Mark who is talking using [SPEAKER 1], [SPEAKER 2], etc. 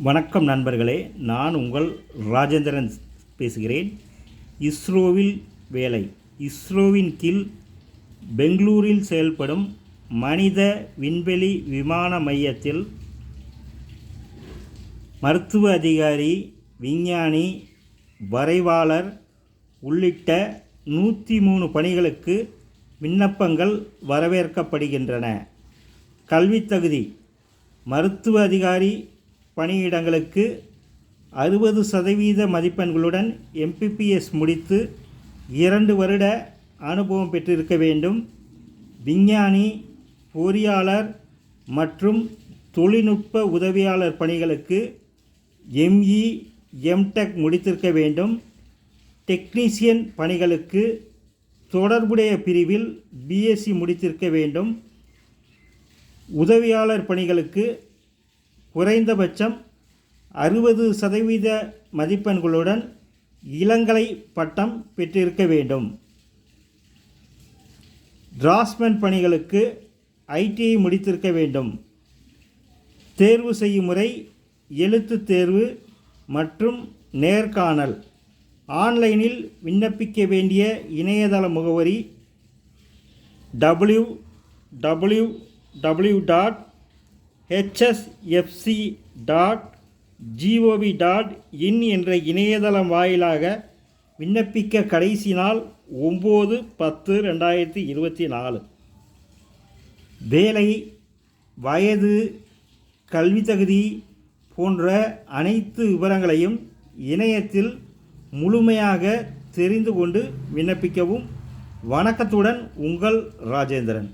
[SPEAKER 1] வணக்கம் நண்பர்களே நான் உங்கள் ராஜேந்திரன் பேசுகிறேன். இஸ்ரோவில் வேலை. இஸ்ரோவின் கீழ் பெங்களூரில் செயல்படும் மனித விண்வெளி விமான மையத்தில் மருத்துவ அதிகாரி விஞ்ஞானி வரைவாளர் உள்ளிட்ட நூற்றி மூணு பணிகளுக்கு விண்ணப்பங்கள் வரவேற்கப்படுகின்றன. கல்வித் தகுதி. மருத்துவ அதிகாரி பணியிடங்களுக்கு அறுபது சதவீத மதிப்பெண்களுடன் எம்பிபிஎஸ் முடித்து இரண்டு வருட அனுபவம் பெற்றிருக்க வேண்டும். விஞ்ஞானி பொறியாளர் மற்றும் தொழில்நுட்ப உதவியாளர் பணிகளுக்கு எம்இ எம்டெக் முடித்திருக்க வேண்டும். டெக்னீசியன் பணிகளுக்கு தொடர்புடைய பிரிவில் பிஎஸ்சி முடித்திருக்க வேண்டும். உதவியாளர் பணிகளுக்கு குறைந்தபட்சம் அறுபது சதவீத மதிப்பெண்களுடன் இளங்கலை பட்டம் பெற்றிருக்க வேண்டும். டிராஸ்மென் பணிகளுக்கு ஐடிஐ முடித்திருக்க வேண்டும். தேர்வு செய்யும் முறை எழுத்துத் தேர்வு மற்றும் நேர்காணல். ஆன்லைனில் விண்ணப்பிக்க வேண்டிய இணையதள முகவரி W W W dot HSFC dot GOV dot in என்ற இணையதளம் வாயிலாக விண்ணப்பிக்க கடைசி நாள் ஒம்பது பத்து ரெண்டாயிரத்தி இருபத்தி நாலு. வேலை வயது கல்வி தகுதி போன்ற அனைத்து விவரங்களையும் இணையத்தில் முழுமையாக தெரிந்து கொண்டு விண்ணப்பிக்கவும் வணக்கத்துடன் உங்கள் ராஜேந்திரன்.